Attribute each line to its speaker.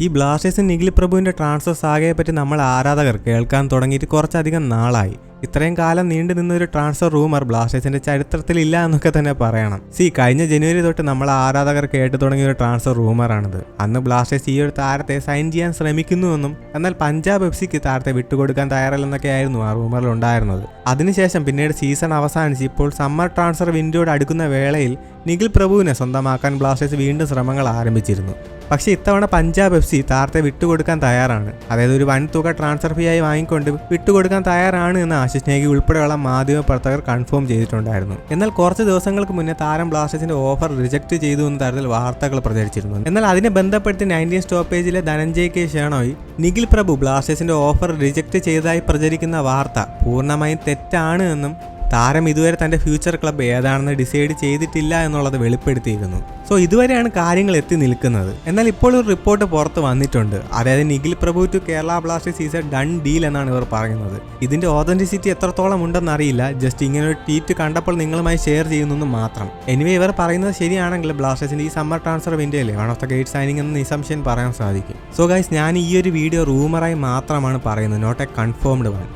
Speaker 1: ഈ ബ്ലാസ്റ്റേഴ്സ് നിഖിൽ പ്രഭുവിന്റെ ട്രാൻസ്ഫർ സാഗയെ പറ്റി നമ്മൾ ആരാധകർ കേൾക്കാൻ തുടങ്ങിയിട്ട് കുറച്ചധികം നാളായി. ഇത്രയും കാലം നീണ്ടു നിന്നൊരു ട്രാൻസ്ഫർ റൂമർ ബ്ലാസ്റ്റേഴ്സിന്റെ ചരിത്രത്തിൽ ഇല്ല എന്നൊക്കെ തന്നെ പറയണം. സി കഴിഞ്ഞ ജനുവരി തൊട്ട് നമ്മൾ ആരാധകർ കേട്ടു തുടങ്ങിയ ഒരു ട്രാൻസ്ഫർ റൂമറാണിത് അന്ന് ബ്ലാസ്റ്റേഴ്സ് ഈ ഒരു താരത്തെ സൈൻ ചെയ്യാൻ ശ്രമിക്കുന്നുവെന്നും എന്നാൽ പഞ്ചാബ് എഫ് സിക്ക് താരത്തെ വിട്ടുകൊടുക്കാൻ തയ്യാറല്ലെന്നൊക്കെയായിരുന്നു ആ റൂമറിൽ ഉണ്ടായിരുന്നത്. അതിനുശേഷം പിന്നീട് സീസൺ അവസാനിച്ച് ഇപ്പോൾ സമ്മർ ട്രാൻസ്ഫർ വിൻഡോയോട് അടുക്കുന്ന വേളയിൽ നിഖിൽ പ്രഭുവിനെ സ്വന്തമാക്കാൻ ബ്ലാസ്റ്റേഴ്സ് വീണ്ടും ശ്രമങ്ങൾ ആരംഭിച്ചിരുന്നു. പക്ഷേ ഇത്തവണ പഞ്ചാബ് എഫ് സി താരത്തെ വിട്ടുകൊടുക്കാൻ തയ്യാറാണ്. അതായത് ഒരു വൻ തുക ട്രാൻസ്ഫർ ഫീ ആയി വാങ്ങിക്കൊണ്ട് വിട്ടുകൊടുക്കാൻ തയ്യാറാണ് എന്ന് ആശിഷ് നേഗി ഉൾപ്പെടെയുള്ള മാധ്യമ പ്രവർത്തകർ കൺഫേം ചെയ്തിട്ടുണ്ടായിരുന്നു. എന്നാൽ കുറച്ച് ദിവസങ്ങൾക്ക് മുന്നേ താരം ബ്ലാസ്റ്റേഴ്സിന്റെ ഓഫർ റിജക്ട് ചെയ്തു എന്ന തരത്തിൽ വാർത്തകൾ പ്രചരിച്ചിരുന്നു. എന്നാൽ അതിനെ ബന്ധപ്പെടുത്തി നയന്റീൻ സ്റ്റോപ്പേജിലെ ധനഞ്ജയ് കെ ഷേണോയ് നിഖിൽ പ്രഭു ബ്ലാസ്റ്റേഴ്സിന്റെ ഓഫർ റിജക്ട് ചെയ്തതായി പ്രചരിക്കുന്ന വാർത്ത പൂർണമായും തെറ്റാണ് എന്നും താരം ഇതുവരെ തന്റെ ഫ്യൂച്ചർ ക്ലബ് ഏതാണെന്ന് ഡിസൈഡ് ചെയ്തിട്ടില്ല എന്നുള്ളത് വെളിപ്പെടുത്തിയിരുന്നു സോ ഇതുവരെയാണ് കാര്യങ്ങൾ എത്തി നിൽക്കുന്നത്. എന്നാൽ ഇപ്പോൾ ഒരു റിപ്പോർട്ട് പുറത്ത് വന്നിട്ടുണ്ട്. അതായത് Nikhil Prabhu to Kerala Blasters is a done deal എന്നാണ് ഇവർ പറയുന്നത്. ഇതിന്റെ ഓതന്റിസിറ്റി എത്രത്തോളം ഉണ്ടെന്ന് അറിയില്ല ജസ്റ്റ് ഇങ്ങനെ ഒരു ട്വീറ്റ് കണ്ടപ്പോൾ നിങ്ങളുമായി ഷെയർ ചെയ്യുന്നു മാത്രം. എനിവേ ഇവർ പറയുന്നത് ശരിയാണെങ്കിൽ ബ്ലാസ്റ്റേഴ്സിന്റെ ഈ summer transfer വിൻഡോയിലെ one of the great signing എന്ന് നിസംശയം പറയാൻ സാധിക്കും. സോ ഗൈസ് ഞാൻ ഈ ഒരു വീഡിയോ റൂമറായി മാത്രമാണ് പറയുന്നത്. Not A confirmed one